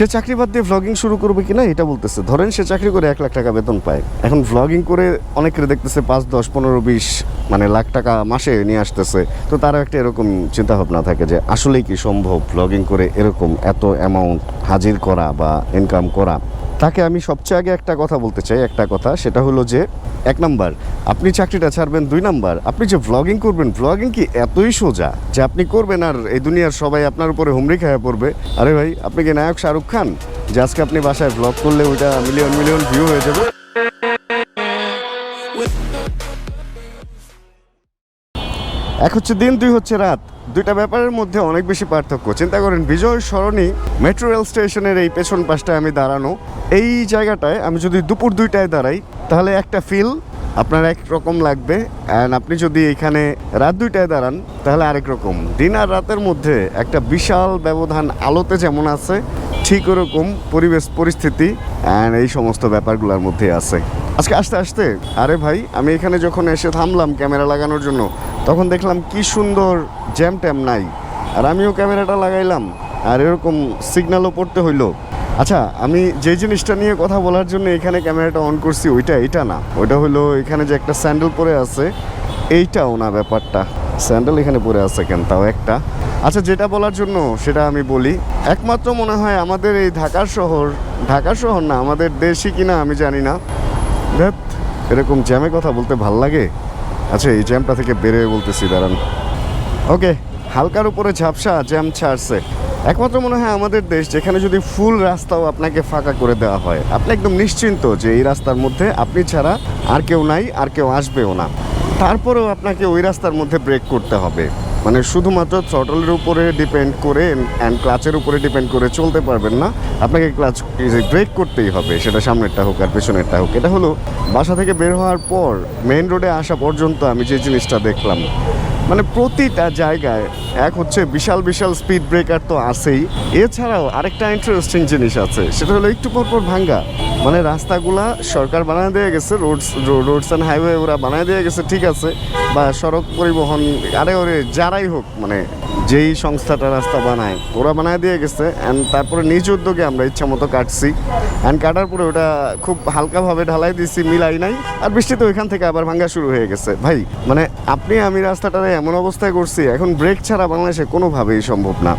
সে চাকরি বাদ দিয়ে ভ্লগিং শুরু করবে কিনা এটা বলতেছে। ধরেন সে চাকরি করে এক লাখ টাকা বেতন পায়। এখন ভ্লগিং করে অনেকের দেখতেছে পাঁচ, দশ, পনেরো, বিশ মানে লাখ টাকা মাসে নিয়ে আসতেছে। তো তারও একটা এরকম চিন্তা ভাবনা থাকে যে আসলেই কি সম্ভব ভ্লগিং করে এরকম এত অ্যামাউন্ট হাজির করা বা ইনকাম করা? তাকে আমি সবচেয়ে আগে একটা কথা বলতে চাই, একটা কথা, সেটা হলো যে, এক নাম্বার, আপনি চাকরিটা ছাড়বেন, দুই নাম্বার, আপনি যে ভ্লগিং করবেন ভ্লগিং কি এতই সোজা যে আপনি করবেন আর এই দুনিয়ার সবাই আপনার উপরে হুমড়ি খায়া পড়বে? আরে ভাই, আপনি কি নায়ক শাহরুখ খান? যে আজকে আপনি বাসায় ভ্লগ করলে ওইটা মিলিয়ন মিলিয়ন ভিউ হয়ে যাবে। এক হচ্ছে দিন, দুই হচ্ছে রাত। দুইটা ব্যাপারের মধ্যে অনেক বেশি পার্থক্য। চিন্তা করেন, বিজয় সরণি মেট্রো রেল স্টেশনের এই পেছন পাশটায় আমি দাঁড়ানো। এই জায়গাটায় আমি যদি দুপুর দুইটায় দাঁড়াই, তাহলে একটা ফিল আপনার এক রকম লাগবে। অ্যান্ড আপনি যদি এখানে রাত দুইটায় দাঁড়ান, তাহলে আরেক রকম। দিন আর রাতের মধ্যে একটা বিশাল ব্যবধান আলোতে যেমন আছে ঠিক ওরকম পরিবেশ, পরিস্থিতি অ্যান্ড এই সমস্ত ব্যাপারগুলোর মধ্যে আছে। আজকে আস্তে আস্তে, আরে ভাই, আমি এখানে যখন এসে থামলাম ক্যামেরা লাগানোর জন্য, তখন দেখলাম কি সুন্দর জ্যাম ট্যাম নাই। আর আমিও ক্যামেরাটা লাগাইলাম, আর এরকম সিগন্যালও পড়তে হইল। আচ্ছা আমি যে জিনিসটা নিয়ে কথা বলার জন্য এখানে ক্যামেরাটা অন করছি, ওইটা এটা না। ওইটা হলো এখানে যে একটা স্যান্ডেল পরে আছে এইটাও না ব্যাপারটা। স্যান্ডেল এখানে পরে আছে কেন? তাও একটা। আচ্ছা যেটা বলার জন্য সেটা আমি বলি একমাত্র মনে হয় আমাদের এই ঢাকার শহর ঢাকার শহর না আমাদের দেশই কিনা আমি জানি না। ধ্যাৎ, এরকম জ্যামে কথা বলতে ভালো লাগে? আচ্ছা এই জ্যামটা থেকে বেরোয় বলতেছি দাঁড়ান। ওকে হালকার উপরে ঝাপসা জ্যাম ছাড়ছে। একমাত্র মনে হয় আমাদের দেশ যেখানে যদি ফুল রাস্তাও আপনাকে ফাঁকা করে দেওয়া হয়। আপনি একদম নিশ্চিন্ত যে এই রাস্তার মধ্যে আপনি ছাড়া আর কেউ নাই আর কেউ আসবেও না। তারপরেও আপনাকে ওই রাস্তার মধ্যে ব্রেক করতে হবে। মানে শুধুমাত্র থ্রটলের উপরে ডিপেন্ড করে অ্যান্ড ক্লাচের উপরে ডিপেন্ড করে চলতে পারবেন না। আপনাকে ক্লাচ ব্রেক করতেই হবে, সেটা সামনেরটা হোক আর পেছনেরটা হোক। এটা হলো বাসা থেকে বের হওয়ার পর মেন রোডে আসা পর্যন্ত আমি যে জিনিসটা দেখলাম মানে প্রতিটা জায়গায় এক হচ্ছে বিশাল বিশাল স্পিড ব্রেকার তো আছেই। এছাড়াও আরেকটা ইন্টারেস্টিং জিনিস আছে, সেটা হলো একটু পর ভাঙ্গা। মানে রাস্তাগুলা সরকার বানায় দিয়ে গেছে রোডস রোডস অ্যান্ড হাইওয়ে ওরা বানায় দিয়ে গেছে, ঠিক আছে। বা সড়ক পরিবহন, আরে ওরে, যারাই হোক মানে যেই সংস্থাটা রাস্তা বানায়, ওরা বানায় দিয়ে গেছে। অ্যান্ড তারপরে নিজ উদ্যোগে আমরা ইচ্ছা মতো কাটছি। অ্যান্ড কাটার পরে ওটা খুব হালকাভাবে ঢালাই দিছি, মিলাই নাই। আর বৃষ্টিতে ওইখান থেকে আবার ভাঙ্গা শুরু হয়ে গেছে। ভাই মানে আপনি আমি রাস্তাটা এমন অবস্থায় করছি, এখন ব্রেক ছাড়া বাংলাদেশে কোনোভাবেই সম্ভব না।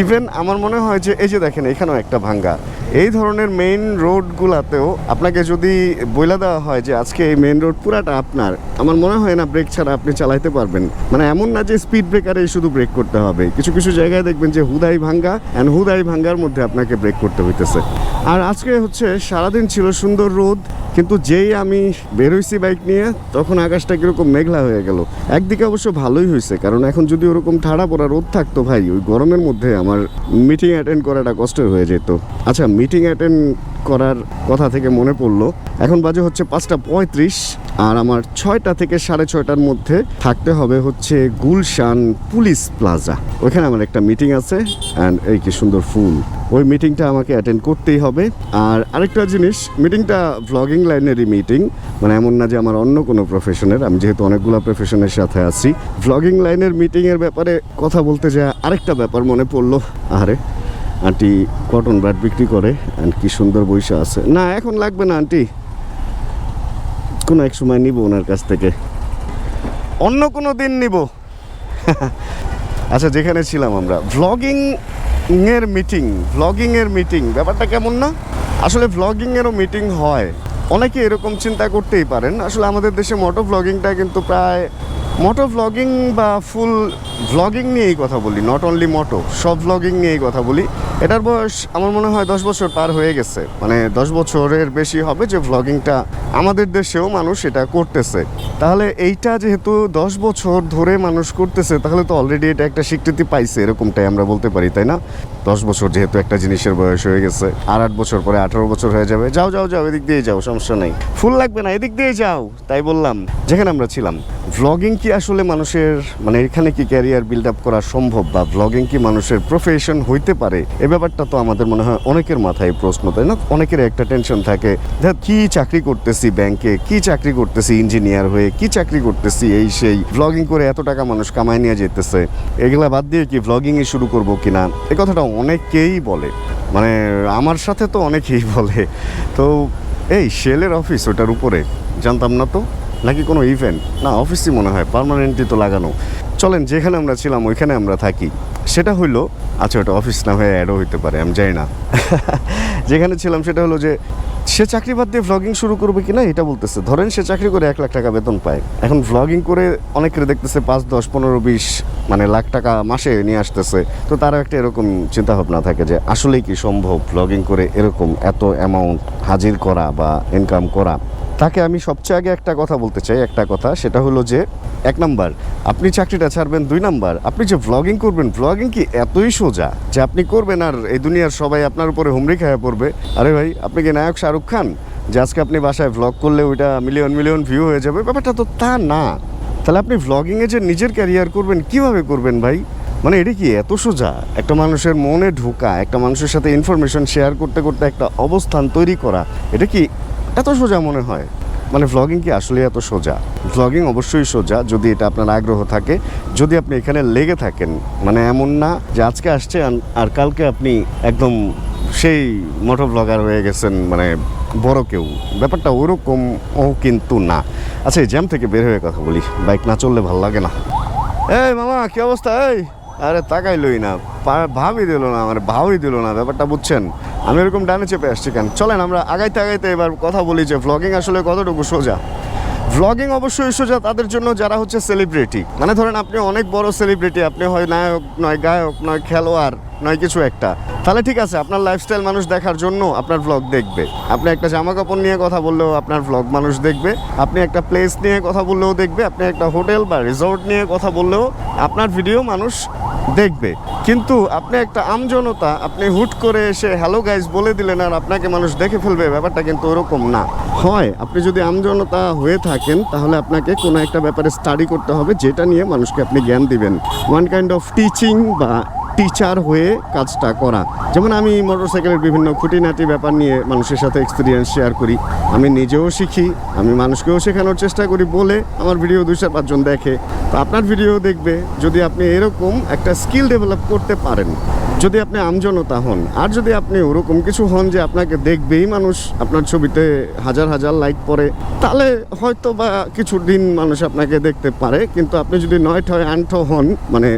ইভেন আমার মনে হয় যে, এই যে দেখেন, এখানেও একটা ভাঙ্গা। এই ধরনের মেইন রোডগুলাতেও আপনাকে যদি বইলা দেওয়া হয় যে আজকে এই মেইন রোড পুরাটা আপনার, আমার মনে হয় না ব্রেক ছাড়া আপনি চালাইতে পারবেন। মানে এমন না যে স্পিড ব্রেকারে শুধু ব্রেক করতে হবে। কিছু কিছু জায়গায় দেখবেন যে হুদাই ভাঙ্গা অ্যান্ড হুদাই ভাঙ্গার মধ্যে আপনাকে ব্রেক করতে হইতেছে। আর আজকে হচ্ছে সারাদিন ছিল সুন্দর রোদ, কিন্তু যেই আমি বের হইছি বাইক নিয়ে, তখন আকাশটা কীরকম মেঘলা হয়ে গেল। একদিকে অবশ্য ভালোই হয়েছে কারণ এখন যদি ওরকম ঠাড়া পড়া রোদ থাকতো ভাই, ওই গরমের মধ্যে আমার মিটিং অ্যাটেন্ড করাটা কষ্টের হয়ে যেত। আচ্ছা মিটিং অ্যাটেন্ড করার কথা থেকে মনে পড়ল। এখন বাজে হচ্ছে পাঁচটা পঁয়ত্রিশ আর আমার ছয়টা থেকে সাড়ে ছয়টার মধ্যে থাকতে হবে হচ্ছে গুলশান পুলিশ প্লাজা। ওইখানে আমার একটা মিটিং আছে অ্যান্ড এই কি সুন্দর ফুল। ওই মিটিংটা আমাকে অ্যাটেন্ড করতেই হবে। আর আরেকটা জিনিস, মিটিংটা ভ্লগিং লাইনেরই মিটিং। মানে এমন না যে আমার অন্য কোনো প্রফেশনের আমি যেহেতু অনেকগুলো প্রফেশনের সাথে আছি। ভ্লগিং লাইনের মিটিংয়ের ব্যাপারে কথা বলতে যা আরেকটা ব্যাপার মনে পড়ল। আরে আন্টি কটন ব্রাড বিক্রি করে অ্যান্ড কি সুন্দর বৈশা আছে। না, এখন লাগবে না আন্টি। কোনো এক সময় নিব ওনার কাছ থেকে। অন্য কোনো দিন নিব। আচ্ছা যেখানে ছিলাম আমরা। ভ্লগিং এর মিটিং ভ্লগিং এর মিটিং ব্যাপারটা কেমন না? আসলে ভ্লগিং এরও মিটিং হয়। অনেকে এরকম চিন্তা করতেই পারেন। আসলে আমাদের দেশে মোটো ভ্লগিংটা কিন্তু প্রায় মোটো ভ্লগিং বা ফুল ভ্লগিং নিয়েই কথা বলি নট অনলি মোটো, সব ভ্লগিং নিয়েই কথা বলি। এটার বয়স আমার মনে হয় দশ বছর পার হয়ে গেছে। মানে দশ বছরের বেশি হবে যে ভ্লগিংটা আমাদের দেশেও মানুষ এটা করতেছে। তাহলে এইটা যেহেতু দশ বছর ধরে মানুষ করতেছে, তাহলে তো অলরেডি এটা একটা স্বীকৃতি পাইছে, এরকমটাই আমরা বলতে পারি, তাই না? দশ বছর যেহেতু একটা জিনিসের বয়স হয়ে গেছে, আর আট বছর পরে আঠারো বছর হয়ে যাবে, যাও যাও যাও, এদিক দিয়ে যাও, সমস্যা নেই। ফুল লাগবে না, এদিক দিয়ে যাও, তাই বললাম। যেখানে আমরা ছিলাম ভ্লগিং কি আসলে মানুষের মানে এখানে কি ক্যারিয়ার বিল্ড আপ করা সম্ভব বা ভ্লগিং কি মানুষের প্রফেশন হইতে পারে? এ ব্যাপারটা তো আমাদের মনে হয় অনেকের মাথায় প্রশ্ন, তাই না? অনেকের একটা টেনশন থাকে দেখ কি চাকরি করতেছি ব্যাংকে কি চাকরি করতেছি ইঞ্জিনিয়ার হয়ে, কি চাকরি করতেছি এই সেই ভ্লগিং করে এত টাকা মানুষ কামায় নিয়ে যেতেছে, এগুলা বাদ দিয়ে কি ভ্লগিংই শুরু করব কিনা? এই কথাটা অনেকেই বলে মানে আমার সাথে তো অনেকেই বলে। তো এই শেলের অফিস ওটার উপরে, জানতাম না তো? নাকি কোনো ইভেন্ট না অফিসই মনে হয় পার্মানেন্টলি তো লাগানো। চলেন, যেখানে আমরা ছিলাম, ওইখানে আমরা থাকি। সেটা হইল আচ্ছা ওটা অফিস না হয়ে অ্যাডও হইতে পারে, আমি জানি না। যেখানে ছিলাম, সেটা হলো যে, সে চাকরি বাদ দিয়ে ভ্লগিং শুরু করবে কিনা, এটা বলতেছে। ধরেন সে চাকরি করে এক লাখ টাকা বেতন পায়। এখন ভ্লগিং করে অনেকের দেখতেছে পাঁচ, দশ, পনেরো, বিশ মানে লাখ টাকা মাসে নিয়ে আসতেছে। তো তারও একটা এরকম চিন্তা ভাবনা থাকে যে, আসলেই কি সম্ভব ভ্লগিং করে এরকম এত অ্যামাউন্ট হাজির করা বা ইনকাম করা? তাকে আমি সবচেয়ে আগে একটা কথা বলতে চাই, একটা কথা, সেটা হলো যে এক নাম্বার, আপনি চাকরিটা ছাড়বেন, দুই নাম্বার, আপনি যে ভ্লগিং করবেন ভ্লগিং কি এতই সোজা যে আপনি করবেন আর এই দুনিয়ার সবাই আপনার উপরে হুমড়ি খায়া পড়বে? আরে ভাই, আপনি কি নায়ক শাহরুখ খান? যে আজকে আপনি বাসায় ভ্লগ করলে ওইটা মিলিয়ন মিলিয়ন ভিউ হয়ে যাবে? ব্যাপারটা তো তা না। তাহলে আপনি ভ্লগিংয়ে যে নিজের ক্যারিয়ার করবেন, কীভাবে করবেন ভাই? মানে এটা কি এত সোজা? একটা মানুষের মনে ঢোকা, একটা মানুষের সাথে ইনফরমেশন শেয়ার করতে করতে একটা অবস্থান তৈরি করা, এটা কি এত সোজা মনে হয়। মানে ভ্লগিং কি আসলে এত সোজা? ভ্লগিং অবশ্যই সোজা যদি এটা আপনার আগ্রহ থাকে, যদি আপনি এখানে লেগে থাকেন। মানে এমন না যে আজকে আসছে আর কালকে আপনি একদম সেই মোটর ব্লগার হয়ে গেছেন মানে বড় কেউ। ব্যাপারটা ওরকম ও কিন্তু না। আচ্ছা এই জ্যাম থেকে বের হয়ে কথা বলি। বাইক না চললে ভালো লাগে না। এই মামা, কি অবস্থা? এই, আরে তাকাইলই না। ভাবই দিল না, আমার ভাবই দিল না, ব্যাপারটা বুঝছেন? আমি এরকম ডানে চেপে আসছি কেন? চলেন আমরা আগাইতে আগাইতে এবার কথা বলি যে ভ্লগিং আসলে কতটুকু সোজা? ভ্লগিং অবশ্যই সোজা তাদের জন্য যারা হচ্ছে সেলিব্রিটি মানে ধরেন আপনি অনেক বড় সেলিব্রিটি আপনি হয় নায়ক নয় গায়ক নয় খেলোয়াড় নয়, কিছু একটা। তাহলে ঠিক আছে, আপনার লাইফস্টাইল মানুষ দেখার জন্য আপনার ভ্লগ দেখবে। আপনি একটা জামা কাপড় নিয়ে কথা বললেও আপনার ভ্লগ মানুষ দেখবে। আপনি একটা প্লেস নিয়ে কথা বললেও দেখবে। আপনি একটা হোটেল বা রিসোর্ট নিয়ে কথা বললেও আপনার ভিডিও মানুষ দেখবে। কিন্তু আপনি একটা আমজনতা, আপনি হুট করে এসে হ্যালো গাইজ বলে দিলেন আর আপনাকে মানুষ দেখে ফেলবে, ব্যাপারটা কিন্তু ওরকম না। হয়, আপনি যদি আমজনতা হয়ে থাকেন, তাহলে আপনাকে কোনো একটা ব্যাপারে স্টাডি করতে হবে, যেটা নিয়ে মানুষকে আপনি জ্ঞান দিবেন। ওয়ান কাইন্ড অফ টিচিং বা টিচার হয়ে কাজটা করা। যেমন আমি মোটরসাইকেলের বিভিন্ন খুঁটিনাটি ব্যাপার নিয়ে মানুষের সাথে এক্সপিরিয়েন্স শেয়ার করি। আমি নিজেও শিখি, আমি মানুষকেও শেখানোর চেষ্টা করি বলে আমার ভিডিও দুই চার পাঁচজন দেখে। তো আপনার ভিডিও দেখবে যদি আপনি এরকম একটা স্কিল ডেভেলপ করতে পারেন। যদি আপনি আমজনতা হন, আর যদি আপনি ওরকম কিছু হন যে আপনাকে দেখবেই মানুষ আপনার ছবিতে হাজার হাজার লাইক পড়ে তাহলে হয়তো বা কিছু দিন মানুষ আপনাকে দেখতে পারে। কিন্তু আপনি যদি নয় ঠয় আন্ঠ হন মানে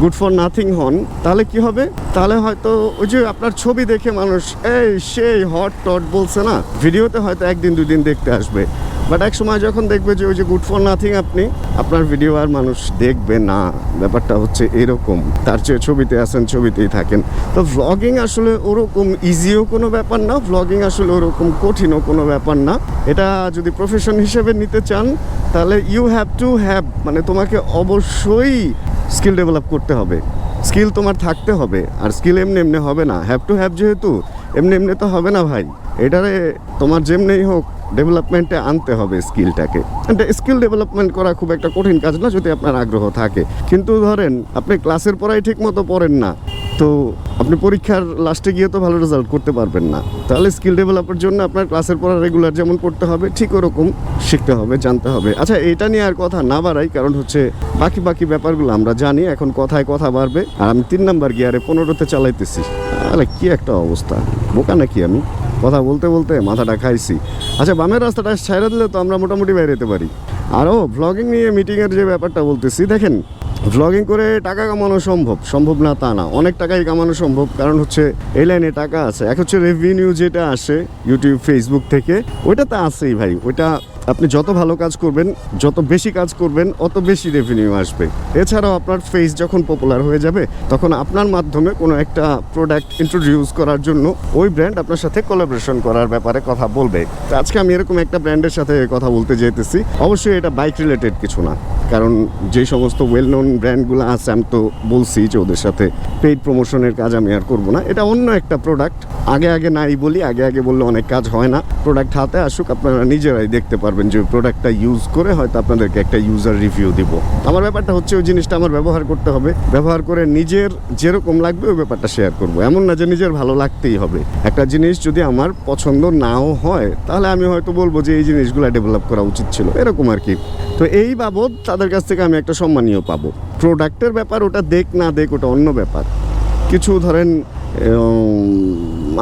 গুড ফর নাথিং হন, তাহলে কি হবে? তাহলে হয়তো ওই যে আপনার ছবি দেখে মানুষ, এই, সেই হট টট বলছে না? ভিডিওতে হয়তো একদিন, দুদিন দেখতে আসবে। বাট এক সময় যখন দেখবে যে ওই যে গুড ফর নাথিং আপনি, আপনার ভিডিও আর মানুষ দেখবে না। ব্যাপারটা হচ্ছে এরকম। তার চেয়ে ছবিতে আসেন, ছবিতেই থাকেন। তো ভ্লগিং আসলে ওরকম ইজিও কোনো ব্যাপার না ভ্লগিং আসলে ওরকম কঠিনও কোনো ব্যাপার না। এটা যদি প্রফেশন হিসেবে নিতে চান, তাহলে ইউ হ্যাভ টু হ্যাভ মানে তোমাকে অবশ্যই স্কিল ডেভেলপ করতে হবে। স্কিল তোমার থাকতে হবে, আর স্কিল এমনি এমনি হবে না। হ্যাভ টু হ্যাভ যেহেতু, এমনি এমনি তো হবে না ভাই। এটারে তোমার যেমনিই হোক ডেভেলপমেন্টে আনতে হবে স্কিলটাকে স্কিল ডেভেলপমেন্ট করা খুব একটা কঠিন কাজ না যদি আপনার আগ্রহ থাকে। কিন্তু ধরেন, আপনি ক্লাসের পড়াই ঠিক মতো পড়েন না, তো আপনি পরীক্ষার লাস্টে গিয়ে তো ভালো রেজাল্ট করতে পারবেন না। তাহলে স্কিল ডেভেলপের জন্য আপনার ক্লাসের পড়া রেগুলার যেমন পড়তে হবে, ঠিক ওরকম শিখতে হবে, জানতে হবে। আচ্ছা এটা নিয়ে আর কথা না বাড়াই, কারণ হচ্ছে বাকি বাকি ব্যাপারগুলো আমরা জানি, এখন কথায় কথা বাড়বে। আর আমি তিন নাম্বার গিয়ারে পনেরোতে চালাইতেছি। আরে, কি একটা অবস্থা। বোকা নাকি আমি? কথা বলতে বলতে মাথাটা খাইছি। আচ্ছা বামের রাস্তাটা ছাইরা দিলে তো আমরা মোটামুটি বাইরে যেতে পারি। আরও ভ্লগিং নিয়ে মিটিংয়ের যে ব্যাপারটা বলতেছি, দেখেন ভ্লগিং করে টাকা কামানো সম্ভব সম্ভব না তা না। অনেক টাকাই কামানো সম্ভব, কারণ হচ্ছে এই লাইনে টাকা আছে। এক হচ্ছে রেভিনিউ যেটা আসে ইউটিউব ফেসবুক থেকে, ওইটা তো আছেই ভাই, ওইটা আপনি যত ভালো কাজ করবেন, যত বেশি কাজ করবেন, অত বেশি রেভিনিউ আসবে। এছাড়াও আপনার ফেস যখন পপুলার হয়ে যাবে, তখন আপনার মাধ্যমে কোনো একটা প্রোডাক্ট ইন্ট্রোডিউস করার জন্য ওই ব্র্যান্ড আপনার সাথে কোলাবোরেশন করার ব্যাপারে কথা বলবে। আজকে আমি এরকম একটা ব্র্যান্ডের সাথে কথা বলতে যেতেছি। অবশ্যই এটা বাইক রিলেটেড কিছু না। কারণ যে সমস্ত ওয়েল নোন ব্র্যান্ডগুলো আছে, আমি তো বলছি যে ওদের সাথে পেইড প্রমোশনের কাজ আমি আর করব না। এটা অন্য একটা প্রোডাক্ট আগে আগে নাই বলি, আগে আগে বললে অনেক কাজ হয় না। প্রোডাক্ট হাতে আসুক, আপনারা নিজেরাই দেখতে পারবেন। যে প্রোডাক্টটা ইউজ করে হয়তো আপনাদেরকে একটা ইউজার রিভিউ দিব। আমার ব্যাপারটা হচ্ছে ওই জিনিসটা আমার ব্যবহার করতে হবে। ব্যবহার করে নিজের যেরকম লাগবে ওই ব্যাপারটা শেয়ার করব। এমন না যে নিজের ভালো লাগতেই হবে। একটা জিনিস যদি আমার পছন্দ নাও হয়, তাহলে আমি হয়তো বলব যে এই জিনিসগুলো ডেভেলপ করা উচিত ছিল। এরকম আর কি। তো এই বাবদ তাদের কাছ থেকে আমি একটা সম্মানীয় পাবো। প্রোডাক্টের ব্যাপার ওটা দেখ না দেখ, ওটা অন্য ব্যাপার। কিছু ধরেন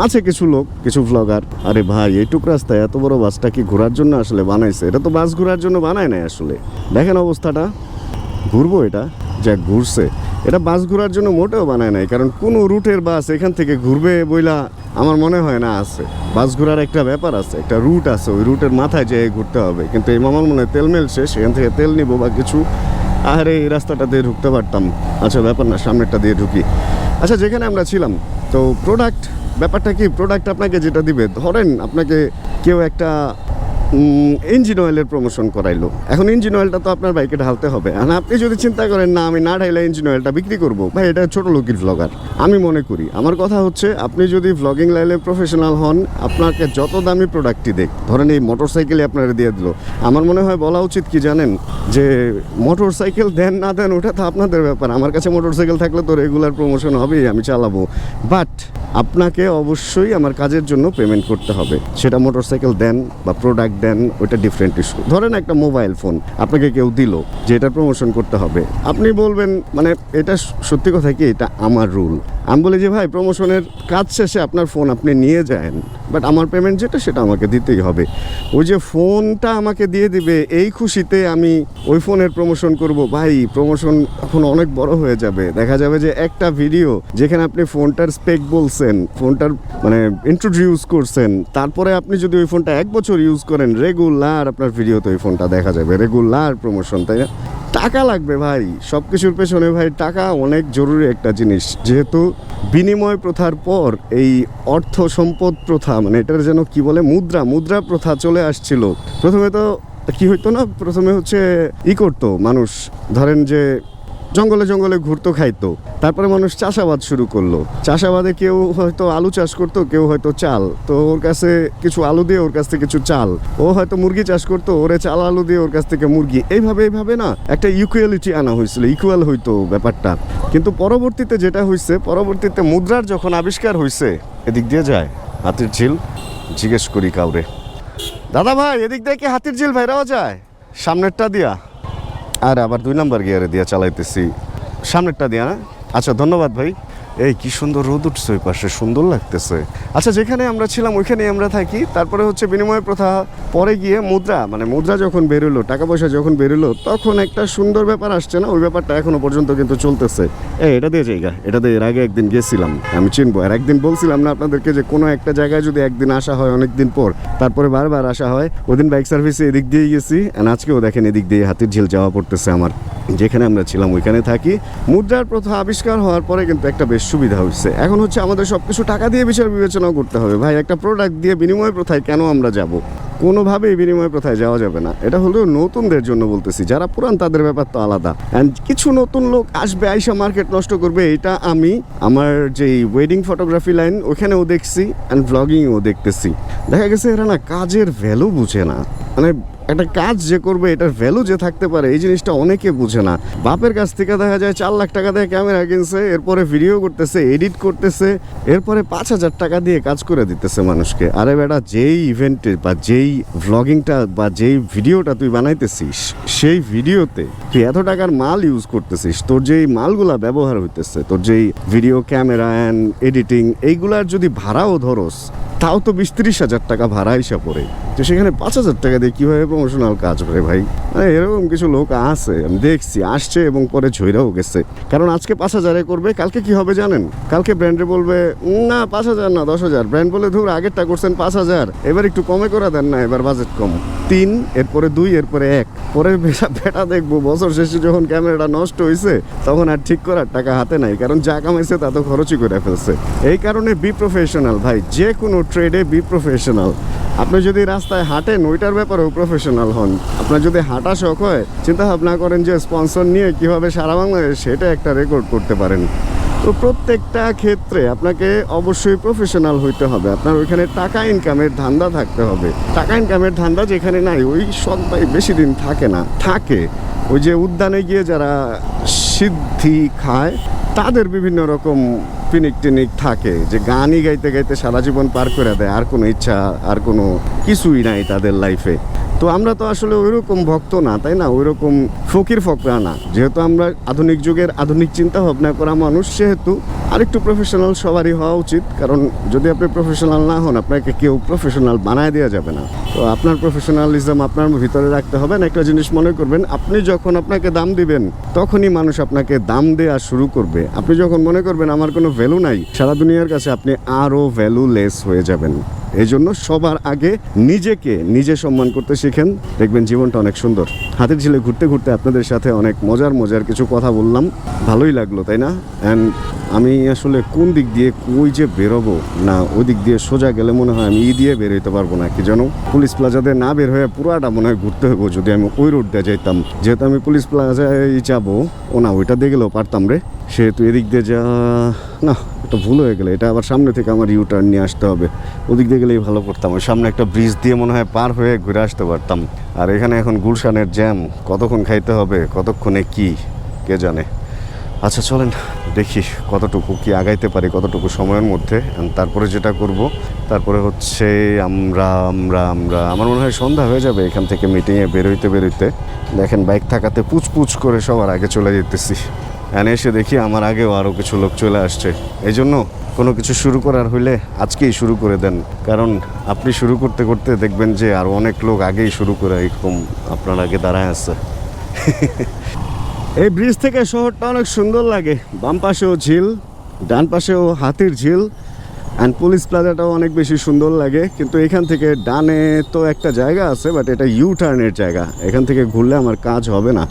আছে কিছু লোক, কিছু ভ্লগার আরে ভাই, এইটুক রাস্তায় এত বড় বাসটা কি ঘোরার জন্য আসলে বানাইছে? এটা তো বাস ঘোরার জন্য বানায় নাই আসলে। দেখেন অবস্থাটা। ঘুরবো এটা? যা ঘুরছে। এটা বাস ঘোরার জন্য মোটেও বানায় নাই, কারণ কোনো রুটের বাস এখান থেকে ঘুরবে বইলা আমার মনে হয় না আছে। বাস ঘোরার একটা ব্যাপার আছে, একটা রুট আছে, ওই রুটের মাথায় যেয়ে ঘুরতে হবে। কিন্তু এই মামার মনে হয় তেল মেলছে সেখান থেকে তেল নিবো বা কিছু। আরে এই রাস্তাটা দিয়ে ঢুকতে পারতাম। আচ্ছা ব্যাপার না, সামনেরটা দিয়ে ঢুকি। আচ্ছা যেখানে আমরা ছিলাম, তো প্রোডাক্ট ব্যাপারটা কি প্রোডাক্ট আপনাকে যেটা দিবে ধরেন আপনাকে কেউ একটা ইঞ্জিন অয়েলের প্রমোশন করাইলো। এখন ইঞ্জিন অয়েলটা তো আপনার বাইকে ঢালতে হবে। আর আপনি যদি চিন্তা করেন, না, আমি না ঢাইলে ইঞ্জিন অয়েলটা বিক্রি করব। ভাই, এটা ছোট লোকের ভ্লগার আমি মনে করি, আমার কথা হচ্ছে, আপনি যদি ভ্লগিং লাইনে প্রফেশনাল হন, আপনাকে যত দামি প্রোডাক্টই দেখ, ধরেন এই মোটর সাইকেলই আপনারা দিয়ে দিল। আমার মনে হয় বলা উচিত কি জানেন, যে মোটর সাইকেল দেন না দেন, ওটা তো আপনাদের ব্যাপার। আমার কাছে মোটর সাইকেল থাকলে তো রেগুলার প্রমোশন হবেই, আমি চালাবো। বাট আপনাকে অবশ্যই আমার কাজের জন্য পেমেন্ট করতে হবে। সেটা মোটর সাইকেল দেন বা প্রোডাক্ট দেন ওটা ডিফারেন্ট ইস্যু ধরেন একটা মোবাইল ফোন আপনাকে কেউ দিল, যে এটা প্রমোশন করতে হবে, আপনি বলবেন মানে এটা সত্যি কথা কি, এটা আমার রুল আমি বলি যে, ভাই প্রমোশনের কাজ শেষে আপনার ফোন আপনি নিয়ে যান বাট আমার পেমেন্ট যেটা, সেটা আমাকে দিতেই হবে। ওই যে ফোনটা আমাকে দিয়ে দিবে, এই খুশিতে আমি ওই ফোনের প্রমোশন করব। ভাই প্রমোশন এখন অনেক বড় হয়ে যাবে। দেখা যাবে যে একটা ভিডিও যেখানে আপনি ফোনটার স্পেক বলছেন ফোনটার মানে ইন্ট্রোডিউস করছেন, তারপরে আপনি যদি ওই ফোনটা এক বছর ইউজ করেন রেগুলার আপনার ভিডিওতে ওই ফোনটা দেখা যাবে। রেগুলার প্রমোশন তাই না? টাকা লাগবে ভাই সব কিছুর পেছনে ভাই টাকা অনেক জরুরি একটা জিনিস। যেহেতু বিনিময় প্রথার পর এই অর্থ সম্পদ প্রথা মানে এটার যেন কি বলে, মুদ্রা মুদ্রা প্রথা চলে আসছিল। প্রথমে তো কি হইতো না? প্রথমে হচ্ছে ই করতো মানুষ। ধরেন যে জঙ্গলে জঙ্গলে ঘুরতো, খাইতো। তারপরে মানুষ চাষাবাদ শুরু করল। চাষাবাদে কেউ হয়তো আলু চাষ করতো, কেউ হয়তো চাল। তো ওর কাছে কিছু আলু দিয়ে ওর কাছ থেকে কিছু চাল। ও হয়তো মুরগি চাষ করতো, ওরে চাল আলু দিয়ে ওর কাছ থেকে মুরগি। এইভাবে এইভাবে না একটা ইকুয়ালিটি আনা হয়েছিল, ইকুয়াল হইতো ব্যাপারটা। কিন্তু পরবর্তীতে যেটা হয়েছে পরবর্তীতে মুদ্রার যখন আবিষ্কার হয়েছে এদিক দিয়ে যায়, হাতির ঝিল। জিজ্ঞেস করি কাউরে। দাদা ভাই, এদিক দিয়ে কি হাতির ঝিল ভাইরাও যায়? সামনেরটা দিয়া। আর আবার দুই নম্বর গিয়ারে দিয়ে চালাইতেছি। সামনেরটা দিয়া না? আচ্ছা ধন্যবাদ ভাই। এই কি সুন্দর রোদ উঠছে ওই পাশে, সুন্দর লাগতেছে। আচ্ছা যেখানে আমরা ছিলাম ওইখানেই আমরা থাকি। তারপরে হচ্ছে বিনিময় প্রথা, পরে গিয়ে মুদ্রা মানে মুদ্রা যখন বেরোলো টাকা পয়সা যখন বেরোলো, তখন একটা সুন্দর ব্যাপার আসছে না? ওই ব্যাপারটা এখনও পর্যন্ত কিন্তু চলতেছে। এটা দিয়ে জায়গা, এটা দিয়ে, এর আগে একদিন গেছিলাম, আমি চিনবো। আর একদিন বলছিলাম না আপনাদেরকে যে কোনো একটা জায়গায় যদি একদিন আসা হয় অনেক দিন পর, তারপরে বারবার আসা হয়, ওদিন বাইক সার্ভিসে এদিক দিয়ে গেছি। আজকেও দেখেন এদিক দিয়ে হাতির ঝিল যাওয়া পড়তেছে আমার। যেখানে আমরা ছিলাম, ওইখানে থাকি। মুদ্রার প্রথা আবিষ্কার হওয়ার পরে কিন্তু একটা বেশ সুবিধা হচ্ছে এখন হচ্ছে আমাদের সব কিছু টাকা দিয়ে বিচার বিবেচনা করতে হবে। ভাই, একটা প্রোডাক্ট দিয়ে বিনিময় প্রথায় কেন আমরা যাব? কোনোভাবেই বিনিময় প্রথায় যাওয়া যাবে না। এটা হলো নতুনদের জন্য বলতেছি, যারা পুরান তাদের ব্যাপার তো আলাদা। অ্যান্ড কিছু নতুন লোক আসবে, আইসা মার্কেট নষ্ট করবে, এটা আমি আমার যেই ওয়েডিং ফটোগ্রাফি লাইন ওখানেও দেখছি অ্যান্ড ব্লগিংও দেখতেছি। দেখা গেছে এরা না কাজের ভ্যালু বুঝে না। মানে একটা কাজ যে করবে, এটার ভ্যালু যে থাকতে পারে, এই জিনিসটা অনেকে বুঝে না। বাপের কাছ থেকে দেখা যায় চার লাখ টাকা দিয়ে ক্যামেরা কিনছে, এরপরে ভিডিও করতেছে এডিট করতেছে, এরপরে পাঁচ হাজার টাকা দিয়ে কাজ করে দিতেছে মানুষকে। আরে বেটা, যেই ইভেন্টে বা যেই ভ্লগিংটা বা যেই ভিডিওটা তুই বানাইতেছিস, সেই ভিডিওতে তুই এত টাকার মাল ইউজ করতেছিস, তোর যেই মালগুলা ব্যবহার হইতেছে, তোর যেই ভিডিও ক্যামেরা অ্যান্ড এডিটিং এইগুলার যদি ভাড়াও ধরস, তাও তো বিশ হাজার টাকা ভাড়া হিসাব পড়ে তো সেখানে পাঁচ হাজার টাকা দিয়ে কীভাবে প্রমোশনাল কাজ করে ভাই। এরকম কিছু লোক আছে, আমি দেখছি, আসছে এবং পরে ঝইরাও গেছে। কারণ আজকে পাঁচ হাজারে করবে, কালকে কি হবে জানেন? কালকে ব্র্যান্ডে বলবে, না, পাঁচ হাজার না, দশ হাজার। ব্র্যান্ড বলে, ধর, আগেরটা করছেন পাঁচ হাজার। এবার একটু কমে করে দেন না, এবার বাজেট কম। তিন, এরপরে দুই, এরপরে এক। পরে বেটা বেটা দেখব, বছর শেষে যখন ক্যামেরাটা নষ্ট হয়েছে তখন আর ঠিক করার টাকা হাতে নাই, কারণ যা কামাইছে তা তো খরচই করে ফেলছে। এই কারণে বি প্রফেশনাল ভাই, যে কোনো ট্রেডে বি প্রফেশনাল আপনি যদি রাস্তায় হাঁটেন, ওইটার ব্যাপারেও প্রফেশনাল হন। আপনার যদি হাঁটা শখ হয়, চিন্তা ভাবনা করেন যে স্পন্সর নিয়ে কীভাবে সারা বাংলাদেশ সেটা একটা রেকর্ড করতে পারেন। তো প্রত্যেকটা ক্ষেত্রে আপনাকে অবশ্যই প্রফেশনাল হইতে হবে। আপনার ওইখানে টাকা ইনকামের ধান্দা থাকতে হবে। টাকা ইনকামের ধান্দা যেখানে নাই, ওই সৎ ভাই বেশি দিন থাকে না। থাকে। ওই যে উদ্যানে গিয়ে যারা সিদ্ধি খায়, তাদের বিভিন্ন রকম পিনিক টিনিক থাকে যে গানই গাইতে গাইতে সারা জীবন পার করে দেয়। আর কোনো ইচ্ছা, আর কোনো কিছুই নাই তাদের লাইফে তো আমরা তো আসলে ওইরকম ভক্ত না, তাই না? ওইরকম ফকির ফকরা না। যেহেতু আমরা আধুনিক যুগের আধুনিক চিন্তা ভাবনা করা মানুষ, সেহেতু আরেকটু প্রফেশনাল সবারই হওয়া উচিত। কারণ যদি আপনি প্রফেশনাল না হন, আপনাকে কেউ প্রফেশনাল বানায় দেওয়া যাবে না। তো আপনার প্রফেশনালিজম আপনার ভিতরে রাখতে হবে। না একটা জিনিস মনে করবেন, আপনি যখন আপনাকে দাম দিবেন, তখনই মানুষ আপনাকে দাম দেওয়া শুরু করবে। আপনি যখন মনে করবেন, আমার কোনো ভ্যালু নাই, সারা দুনিয়ার কাছে আপনি আরও ভ্যালুলেস হয়ে যাবেন। এই জন্য সবার আগে নিজেকে নিজে সম্মান করতে শিখেন দেখবেন জীবনটা অনেক সুন্দর। হাতের ঝিলে ঘুরতে ঘুরতে আপনাদের সাথে অনেক মজার মজার কিছু কথা বললাম। ভালোই লাগল, তাই না? অ্যান্ড আমি আসলে কোন দিক দিয়ে কই যে বেরোবো, না, ওই দিক দিয়ে সোজা গেলে মনে হয় আমি ই দিয়ে বেরোতে পারব না, কি যেন পুলিশ প্লাজাতে না বের হয়ে পুরাটা মনে হয় ঘুরতে হব যদি আমি ওই রোড দিয়ে যাইতাম। যেহেতু আমি পুলিশ প্লাজায় যাব, ও না, ওইটা দিয়ে গেলেও পারতাম রে। সেহেতু এদিক দিয়ে যা, না এটা ভুল হয়ে গেলে। এটা আবার সামনে থেকে আমার ইউ টার্ন নিয়ে আসতে হবে। ওদিক দিয়ে গেলেই ভালো করতাম। ওই সামনে একটা ব্রিজ দিয়ে মনে হয় পার হয়ে ঘুরে আসতে পারতাম। আর এখানে এখন গুলশানের জ্যাম কতক্ষণ খাইতে হবে? কতক্ষণে কি? কে জানে? আচ্ছা চলেন দেখি কতটুকু কি আগাইতে পারি, কতটুকু সময়ের মধ্যে। তারপরে যেটা করব, তারপরে হচ্ছে আমরা আমরা আমরা। আমার মনে হয় সন্ধ্যা হয়ে যাবে এখান থেকে মিটিংয়ে বেরোইতে বেরোইতে। দেখেন বাইক থাকাতে পুচপুচ করে সবার আগে চলে যেতেছি। এনে এসে দেখি আমার আগেও আরও কিছু লোক চলে আসছে। এই জন্য কোনো কিছু শুরু করার হইলে আজকেই শুরু করে দেন। কারণ আপনি শুরু করতে করতে দেখবেন যে আর অনেক লোক আগেই শুরু করে এরকম আপনার আগে দাঁড়ায় আছে। এই ব্রিজ থেকে শহরটা অনেক সুন্দর লাগে। বাম পাশেও ঝিল, ডান পাশেও হাতির ঝিল অ্যান্ড পুলিশ প্লাজাটাও অনেক বেশি সুন্দর লাগে। কিন্তু এখান থেকে ডানে তো একটা জায়গা আছে বাট এটা ইউ টার্নের জায়গা। এখান থেকে ঘুরলে আমার কাজ হবে না।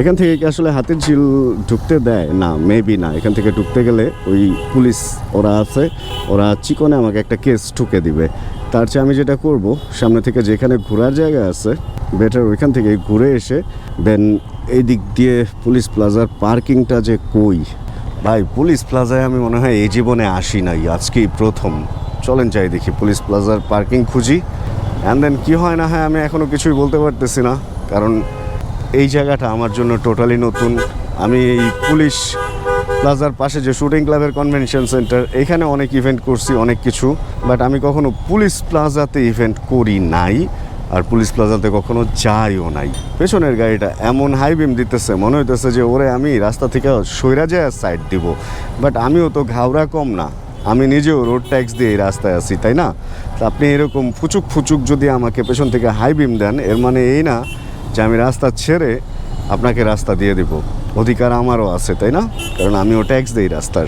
এখান থেকে কি আসলে হাতির ঝিল ঢুকতে দেয়? না মেবি না। এখান থেকে ঢুকতে গেলে ওই পুলিশ, ওরা আছে। ওরা চিকনে আমাকে একটা কেস ঠুকে দিবে। তার চেয়ে আমি যেটা করব, সামনে থেকে যেখানে ঘোরার জায়গা আছে বেটার ওইখান থেকে ঘুরে এসে দেন এই দিক দিয়ে পুলিশ প্লাজার পার্কিংটা যে কই? ভাই, পুলিশ প্লাজায় আমি মনে হয় এই জীবনে আসি নাই, আজকেই প্রথম। চলেন যাই দেখি, পুলিশ প্লাজার পার্কিং খুঁজি। অ্যান্ড দেন কী হয় না হয় আমি এখনও কিছুই বলতে পারতেছি না। কারণ এই জায়গাটা আমার জন্য টোটালি নতুন। আমি এই পুলিশ প্লাজার পাশে যে শুটিং ক্লাবের কনভেনশন সেন্টার এখানে অনেক ইভেন্ট করছি, অনেক কিছু। বাট আমি কখনো পুলিশ প্লাজাতে ইভেন্ট করি নাই, আর পুলিশ প্লাজাতে কখনো যাইও নাই। পেছনের গাড়িটা এমন হাই বিম দিতেছে, মনে হইতেছে যে ওরে আমি রাস্তা থেকে সৈরা যায় সাইড দিব। বাট আমিও তো ঘাওড়া কম না। আমি নিজেও রোড ট্যাক্স দিয়ে এই রাস্তায় আছি, তাই না? আপনি এরকম ফুচুক ফুচুক যদি আমাকে পেছন থেকে হাই বিম দেন, এর মানে এই না যে আমি রাস্তা ছেড়ে আপনাকে রাস্তা দিয়ে দিব। অধিকার আমারও আছে, তাই না? কারণ আমিও ট্যাক্স দিই রাস্তার।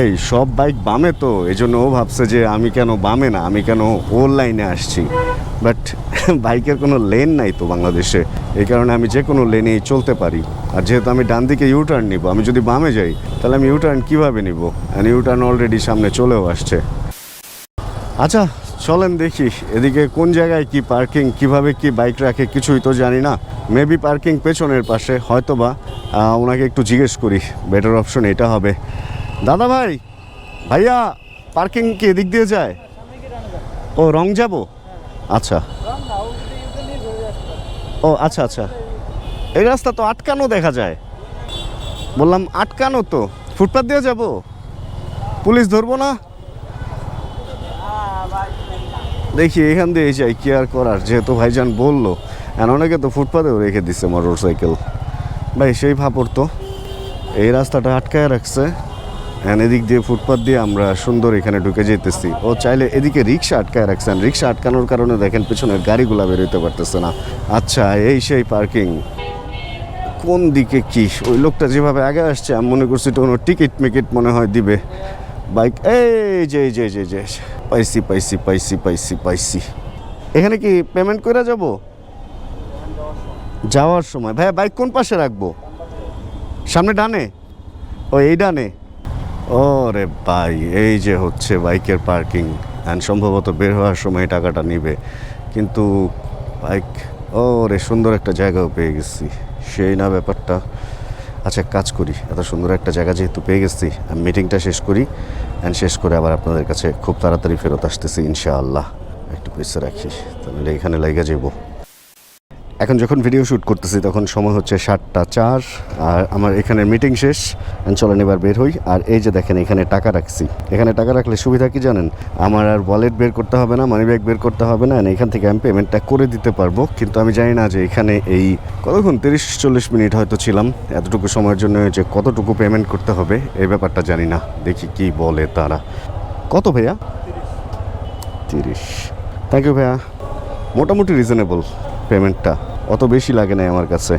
এই, সব বাইক বামে তো এই জন্য ও ভাবছে যে আমি কেন বামে না, আমি কেন ওর লাইনে আসছি। বাট বাইকের কোনো লেন নাই তো বাংলাদেশে। এই কারণে আমি যে কোনো লেনেই চলতে পারি। আর যেহেতু আমি ডান দিকে ইউটার্ন নিব, আমি যদি বামে যাই, তাহলে আমি ইউটার্ন কীভাবে নিব? অ্যান্ড ইউটার্ন অলরেডি সামনে চলেও আসছে। আচ্ছা চলেন দেখি এদিকে কোন জায়গায় কি পার্কিং কীভাবে কি বাইক রাখে কিছুই তো জানি না। মেবি পার্কিং পেছনের পাশে হয়তোবা আহ, ওনাকে একটু জিজ্ঞেস করি বেটার অপশন এটা হবে। দাদা ভাই ভাইয়া পার্কিং কি এদিক দিয়ে যায়? ও রং যাব? আচ্ছা। ও আচ্ছা আচ্ছা। এই রাস্তা তো আটকানো দেখা যায়। বললাম আটকানো তো ফুটপাথ দিয়ে যাব। পুলিশ ধরবো না? দেখি এখান দিয়ে যাই কি আর করার, যেহেতু ভাইজান বলল আর অনেকে তো ফুটপাতেও রেখে দিচ্ছে মোটর সাইকেল ভাই, সেই ভাবর তো। এই রাস্তাটা আটকায় রাখছে। হ্যাঁ এদিক দিয়ে ফুটপাত দিয়ে আমরা সুন্দর এখানে ঢুকে যেতেছি। ও চাইলে এদিকে রিক্সা আটকায় রাখছেন। রিক্সা আটকানোর কারণে দেখেন পিছনের গাড়িগুলা বেরোতে পারতেছে না। আচ্ছা এই সেই পার্কিং কোন দিকে কি? ওই লোকটা যেভাবে আগে আসছে, আমি মনে করছি তো টিকিট মিকিট মনে হয় দিবে। বাইক এই যে যে যে যে। পাইছি পাইছি পাইছি পাইছি পাইছি। এখানে কি পেমেন্ট করে যাব? যাওয়ার সময়। ভাই বাইক কোন পাশে রাখব? সামনে ডানে? ও, এই ডানে? ও রে ভাই, এই যে হচ্ছে বাইকের পার্কিং অ্যান্ড সম্ভবত বের হওয়ার সময় টাকাটা নিবে। কিন্তু বাইক ও রে সুন্দর একটা জায়গাও পেয়ে গেছি। সেই না ব্যাপারটা। আচ্ছা কাজ করি। এত সুন্দর একটা জায়গা যেহেতু পেয়ে গেছি, আমি মিটিংটা শেষ করি। অ্যান্ড শেষ করে আবার আপনাদের কাছে খুব তাড়াতাড়ি ফেরত আসতেছি, ইনশাআল্লাহ। একটু পিছিয়ে রাখি, তাহলে এখানে লাইগা যাব এখন যখন ভিডিও শ্যুট করতেছি, তখন সময় হচ্ছে সাতটা চার, আর আমার এখানে মিটিং শেষ চলেন এবার বের হই। আর এই যে দেখেন, এখানে টাকা রাখছি। এখানে টাকা রাখলে সুবিধা কি জানেন? আমার আর ওয়ালেট বের করতে হবে না মানি ব্যাগ বের করতে হবে না এখান থেকে আমি পেমেন্টটা করে দিতে পারব। কিন্তু আমি জানি না যে এখানে এই কতক্ষণ, তিরিশ চল্লিশ মিনিট হয়তো ছিলাম। এতটুকু সময়ের জন্য যে কতটুকু পেমেন্ট করতে হবে, এই ব্যাপারটা জানি না। দেখি কি বলে তারা। কত ভাইয়া? তিরিশ। থ্যাংক ইউ ভাইয়া। মোটামুটি রিজনেবল পেমেন্টটা অত বেশি লাগে না আমার কাছে।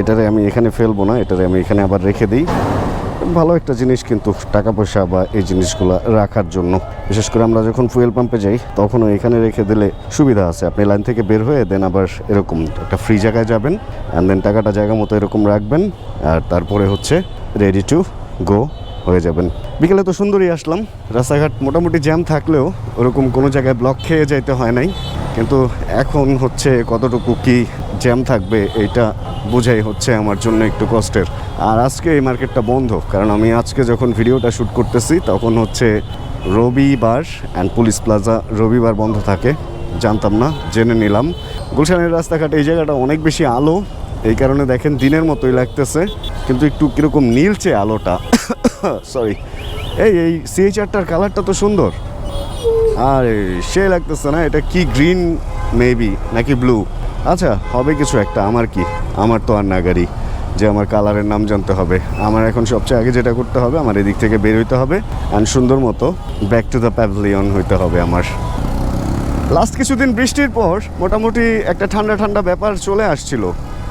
এটারে আমি এখানে ফেলব না, এটারে আমি এখানে আবার রেখে দিই। ভালো একটা জিনিস কিন্তু টাকা পয়সা বা এই জিনিসগুলো রাখার জন্য। বিশেষ করে আমরা যখন ফুয়েল পাম্পে যাই, তখনও এখানে রেখে দিলে সুবিধা আছে। আপনি লাইন থেকে বের হয়ে দেন আবার এরকম একটা ফ্রি জায়গায় যাবেন। অ্যান্ড দেন টাকাটা জায়গা মতো এরকম রাখবেন। আর তারপরে হচ্ছে রেডি টু গো হয়ে যাবেন। বিকেলে তো সুন্দরই আসলাম। রাস্তাঘাট মোটামুটি জ্যাম থাকলেও ওরকম কোনো জায়গায় ব্লক খেয়ে যাইতে হয় নাই। কিন্তু এখন হচ্ছে কতটুকু কি জ্যাম থাকবে এইটা বোঝাই হচ্ছে আমার জন্য একটু কষ্টের। আর আজকে এই মার্কেটটা বন্ধ, কারণ আমি আজকে যখন ভিডিওটা শ্যুট করতেছি, তখন হচ্ছে রবিবার অ্যান্ড পুলিশ প্লাজা রবিবার বন্ধ থাকে। জানতাম না, জেনে নিলাম। গুলশানের রাস্তাঘাট, এই জায়গাটা অনেক বেশি আলো, এই কারণে দেখেন দিনের মতোই লাগতেছে, কিন্তু একটু কীরকম নীলচে আলোটা। সরি এই এই সিএইচআরটার কালারটা তো সুন্দর। আর, সে লাগতেছে না, এটা কি গ্রিন মেবি নাকি ব্লু আচ্ছা হবে কিছু একটা। আমার কি? আমার তো আর নাগারি যে আমার কালারের নাম জানতে হবে। আমার এখন সবচেয়ে আগে যেটা করতে হবে, আমার এদিক থেকে বের হইতে হবে অ্যান্ড সুন্দর মতো ব্যাক টু দ্য প্যাভিলিয়ন হইতে হবে আমার। লাস্ট কিছুদিন বৃষ্টির পর মোটামুটি একটা ঠান্ডা ঠান্ডা ব্যাপার চলে আসছিল।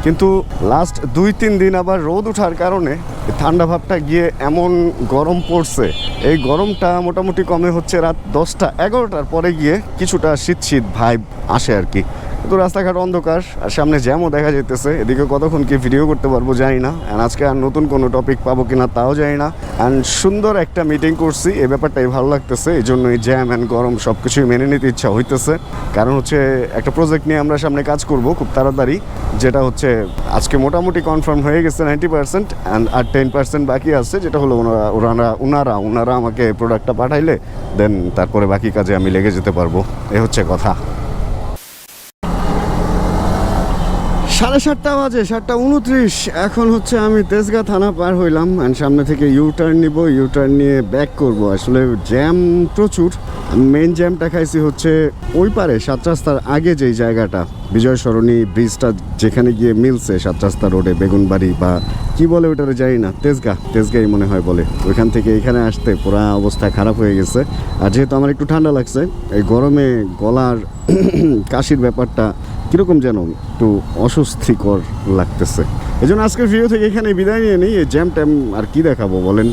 কিন্তু লাস্ট দুই, তিন দিন আবার রোদ ওঠার কারণে ঠান্ডা ভাবটা গিয়ে এমন গরম পড়ছে। এই গরমটা মোটামুটি কমে হচ্ছে রাত দশটা এগারোটার পরে গিয়ে কিছুটা শীত শীত ভাইব আসে আর কি। কিন্তু রাস্তাঘাট অন্ধকার, আর সামনে জ্যামও দেখা যেতেছে এদিকে কতক্ষণ কি ভিডিও করতে পারব জানি না। অ্যান্ড আজকে আর নতুন কোনো টপিক পাবো কিনা তাও জানি না। অ্যান্ড সুন্দর একটা মিটিং করছি, এই ব্যাপারটাই ভালো লাগতেছে। এই জন্য এই জ্যাম অ্যান্ড গরম সব কিছুই মেনে নিতে ইচ্ছা হইতেছে। কারণ হচ্ছে একটা প্রজেক্ট নিয়ে আমরা সামনে কাজ করব খুব তাড়াতাড়ি, যেটা হচ্ছে আজকে মোটামুটি কনফার্ম হয়ে গেছে নাইনটি পার্সেন্ট অ্যান্ড আর টেন পার্সেন্ট বাকি আছে, যেটা হলো ওনারা ওনারা ওনারা ওনারা আমাকে প্রোডাক্টটা পাঠাইলে দেন তারপরে বাকি কাজে আমি লেগে যেতে পারব। এ হচ্ছে কথা। সাড়ে সাতটা বাজে, সাতটা উনত্রিশ। এখন হচ্ছে আমি তেজগাঁ থানা পার হইলাম অ্যান্ড সামনে থেকে ইউ টার্ন নিব। ইউ টার্ন নিয়ে ব্যাক করব। আসলে জ্যাম প্রচুর। মেন জ্যামটা খাইছি হচ্ছে ওই পারে, সাত রাস্তার আগে যেই জায়গাটা। বিজয় সরণি ব্রিজটা যেখানে গিয়ে মিলছে, সাত রাস্তা রোডে বেগুনবাড়ি বা কি বলে ওটারে জানি না, তেজগাঁ। তেজগাঁই মনে হয় বলে। ওইখান থেকে এখানে আসতে পুরা অবস্থা খারাপ হয়ে গেছে। আর যেহেতু আমার একটু ঠান্ডা লাগছে, এই গরমে গলার কাশির ব্যাপারটা কীরকম যেন একটু অস্বস্তিকর লাগতেছে। এই জন্য আজকের ভিডিও থেকে এখানে বিদায় নিয়ে নিই। জ্যাম ট্যাম আর কি দেখাবো বলেন?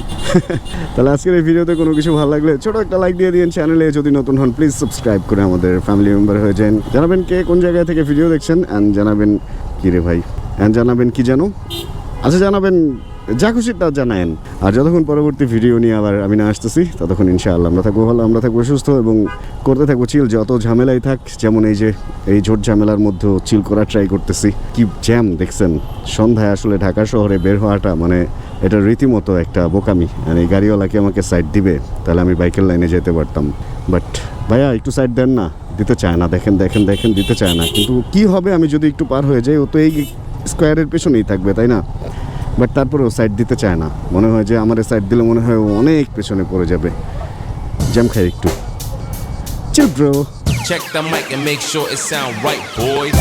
তাহলে আজকের এই ভিডিওতে কোনো কিছু ভালো লাগলে ছোট একটা লাইক দিয়ে দিন চ্যানেলে যদি নতুন হন প্লিজ সাবস্ক্রাইব করে আমাদের ফ্যামিলি মেম্বার হয়ে যান। জানাবেন কে কোন জায়গা থেকে ভিডিও দেখছেন অ্যান্ড জানাবেন কী রে ভাই? অ্যান্ড জানাবেন কি জানো আচ্ছা জানাবেন যা খুশি তা জানায়েন। আর যতক্ষণ পরবর্তী ভিডিও নিয়ে আবার আমি না আসতেছি, ততক্ষণ ইনশাআল্লাহ আমরা থাকব, ভালো আমরা থাকব সুস্থ এবং করতে থাকব চিল যত ঝামেলাই থাক, যেমন এই যে, এই ঝোট ঝামেলার মধ্যেও চিল করার ট্রাই করতেছি। কি জ্যাম দেখছেন? সন্ধ্যায় আসলে ঢাকা শহরে বের হওয়াটা মানে এটা রীতিমতো একটা বোকামি। আর এই গাড়িওয়ালাকে আমাকে সাইড দিবে, তাহলে আমি বাইকের লাইনে যেতে পারতাম। বাট ভাইয়া, একটু সাইড দেন না, দিতে চায় না, দেখেন দেখেন দেখেন, দিতে চায় না। কিন্তু কি হবে, আমি যদি একটু পার হয়ে যাই, ও তো এই স্কোয়ারের পেছনেই থাকবে, তাই না? বাট তারপরেও সাইড দিতে চায় না। মনে হয় যে আমার সাইড দিলে মনে হয় অনেক পেছনে পড়ে যাবে। জ্যাম খাই একটু। Chill bro Check the mic and make sure it sound right, boys.